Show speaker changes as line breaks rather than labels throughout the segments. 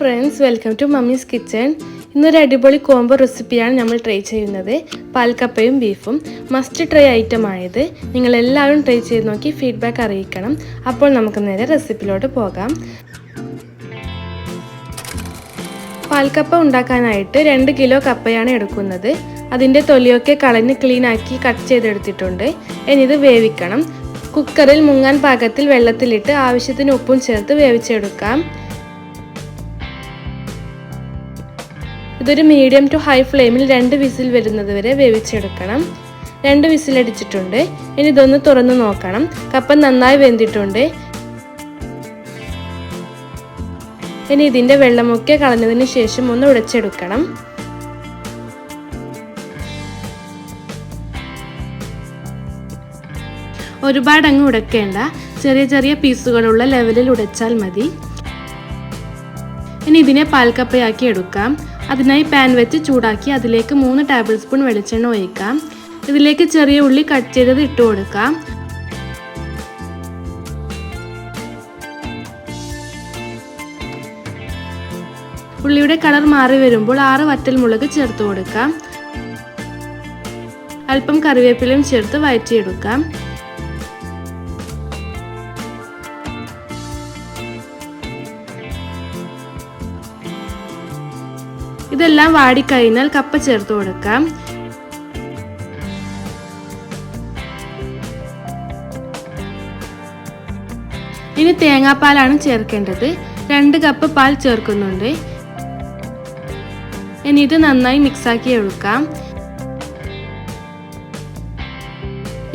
Friends welcome to mummy's kitchen ഇന്നൊരു അടിപൊളി combo റെസിപ്പിയാണ് നമ്മൾ ട്രൈ ചെയ്യുന്നത്. പാൽക്കപ്പയും ബീഫും മസ്റ്റ് ട്രൈ ഐറ്റം ആയത്. നിങ്ങൾ എല്ലാവരും ട്രൈ ചെയ്ത് നോക്കി ഫീഡ്ബാക്ക് അറിയിക്കണം. അപ്പോൾ നമുക്ക് നേരെ റെസിപ്പിയിലോട്ട് പോകാം. പാൽക്കപ്പ ഉണ്ടാക്കാനായിട്ട് രണ്ട് കിലോ കപ്പയാണ് എടുക്കുന്നത്. അതിന്റെ തൊലിയൊക്കെ കളഞ്ഞ് ക്ലീനാക്കി കട്ട് ചെയ്തെടുത്തിട്ടുണ്ട്. ഇനി ഇത് വേവിക്കണം. കുക്കറിൽ മുങ്ങാൻ പാകത്തിൽ വെള്ളത്തിലിട്ട് ആവശ്യത്തിന് ഉപ്പും ചേർത്ത് വേവിച്ചെടുക്കാം. ഇതൊരു മീഡിയം ടു ഹൈ ഫ്ലെയിമിൽ രണ്ട് വിസിൽ വരുന്നത് വരെ വേവിച്ചെടുക്കണം. രണ്ട് വിസിലടിച്ചിട്ടുണ്ട് ഇനി ഇതൊന്ന് തുറന്ന് നോക്കണം. കപ്പ നന്നായി വെന്തിട്ടുണ്ട്. ഇനി ഇതിന്റെ വെള്ളമൊക്കെ കളഞ്ഞതിന് ശേഷം ഒന്ന് ഉടച്ചെടുക്കണം. ഒരുപാടങ്ങ് ഉടക്കേണ്ട. ചെറിയ ചെറിയ പീസുകളുള്ള ലെവലിൽ ഉടച്ചാൽ മതി. ഇനി ഇതിനെ പാൽക്കപ്പയാക്കി എടുക്കാം. അതിനായി പാൻ വെച്ച് ചൂടാക്കി അതിലേക്ക് മൂന്ന് ടേബിൾ സ്പൂൺ വെളിച്ചെണ്ണ ഒഴിക്കാം. ഇതിലേക്ക് ചെറിയ ഉള്ളി കട്ട് ചെയ്തത് ഇട്ട് കൊടുക്കാം. ഉള്ളിയുടെ കളർ മാറി വരുമ്പോൾ ആറ് വറ്റൽ മുളക് ചേർത്ത് കൊടുക്കാം. അല്പം കറിവേപ്പിലയും ചേർത്ത് വഴറ്റിയെടുക്കാം ഇതെല്ലാം വാടിക്കഴിഞ്ഞാൽ കപ്പ ചേർത്ത് കൊടുക്കാം. ഇനി തേങ്ങാപ്പാലാണ് ചേർക്കേണ്ടത്. രണ്ട് കപ്പ് പാൽ ചേർക്കുന്നുണ്ട്. ഇനി ഇത് നന്നായി മിക്സാക്കി എടുക്കാം.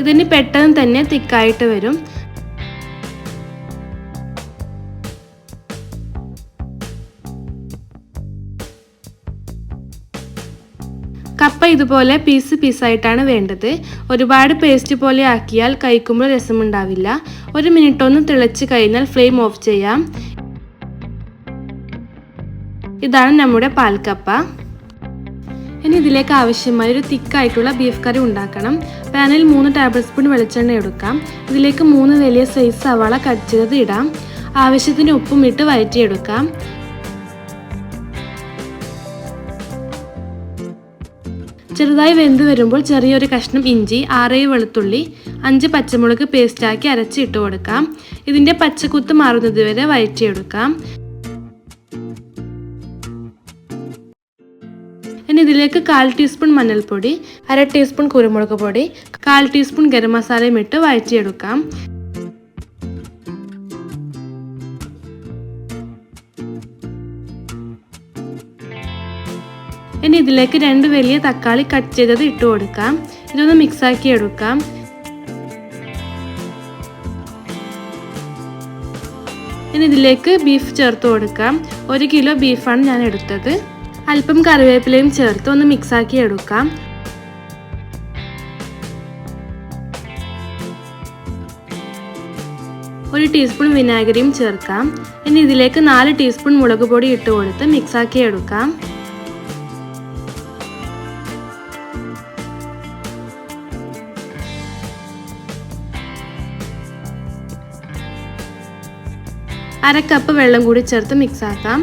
ഇതിന് പെട്ടെന്ന് തന്നെ തിക്കായിട്ട് വരും. കപ്പ ഇതുപോലെ പീസ് പീസായിട്ടാണ് വേണ്ടത്. ഒരുപാട് പേസ്റ്റ് പോലെ ആക്കിയാൽ കഴിക്കുമ്പോൾ രസമുണ്ടാവില്ല. ഒരു മിനിറ്റ് ഒന്ന് തിളച്ച് കഴിഞ്ഞാൽ ഫ്ലെയിം ഓഫ് ചെയ്യാം. ഇതാണ് നമ്മുടെ പാൽക്കപ്പ. ഇനി ഇതിലേക്ക് ആവശ്യമായ ഒരു തിക്കായിട്ടുള്ള ബീഫ് കറി ഉണ്ടാക്കണം. പാനിൽ മൂന്ന് ടേബിൾ സ്പൂൺ വെളിച്ചെണ്ണ എടുക്കാം. ഇതിലേക്ക് മൂന്ന് വലിയ സൈസ് സവാള കട്ട് ചെയ്തത് ഇടാം. ആവശ്യത്തിന് ഉപ്പും ഇട്ട് വഴറ്റിയെടുക്കാം. ചെറുതായി വെന്ത് വരുമ്പോൾ ചെറിയൊരു കഷ്ണം ഇഞ്ചി ആറേഴ് വെളുത്തുള്ളി അഞ്ച് പച്ചമുളക് പേസ്റ്റാക്കി അരച്ച് ഇട്ട് കൊടുക്കാം. ഇതിന്റെ പച്ചക്കുത്ത് മാറുന്നത് വരെ വഴറ്റിയെടുക്കാം. ഇനി ഇതിലേക്ക് കാൽ ടീസ്പൂൺ മഞ്ഞൾപ്പൊടി അര ടീസ്പൂൺ കുരുമുളക് പൊടി കാൽ ടീസ്പൂൺ ഗരം മസാലയും ഇട്ട് വഴറ്റിയെടുക്കാം. ഇനി ഇതിലേക്ക് രണ്ട് വലിയ തക്കാളി കട്ട് ചെയ്തത് ഇട്ട് കൊടുക്കാം. ഇതൊന്ന് മിക്സാക്കി എടുക്കാം. ഇനി ഇതിലേക്ക് ബീഫ് ചേർത്ത് കൊടുക്കാം. ഒരു കിലോ ബീഫാണ് ഞാൻ എടുത്തത്. അല്പം കറിവേപ്പിലയും ചേർത്ത് ഒന്ന് മിക്സാക്കി എടുക്കാം. ഒരു ടീസ്പൂൺ വിനാഗിരിയും ചേർക്കാം. ഇനി ഇതിലേക്ക് നാല് ടീസ്പൂൺ മുളക് പൊടി ഇട്ട് കൊടുത്ത് മിക്സാക്കി എടുക്കാം. അര കപ്പ് വെള്ളം കൂടി ചേർത്ത് മിക്സ് ആക്കാം.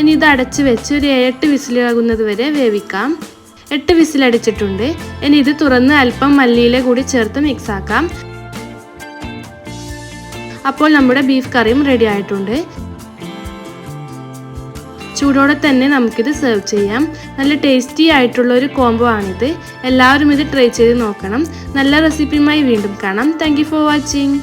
ഇനി ഇത് അടച്ചു വെച്ച് ഒരു എട്ട് വിസിലാകുന്നത് വരെ വേവിക്കാം. എട്ട് വിസിലടിച്ചിട്ടുണ്ട്. ഇനി ഇത് തുറന്ന് അല്പം മല്ലിയില കൂടി ചേർത്ത് മിക്സ് ആക്കാം. അപ്പോൾ നമ്മുടെ ബീഫ് കറിയും റെഡി ആയിട്ടുണ്ട്. ചൂടോടെ തന്നെ നമുക്കിത് സെർവ് ചെയ്യാം. നല്ല ടേസ്റ്റി ആയിട്ടുള്ള ഒരു കോംബോ ആണിത്. എല്ലാവരും ഇത് ട്രൈ ചെയ്ത് നോക്കണം. നല്ല റെസിപ്പിയുമായി വീണ്ടും കാണാം. Thank for watching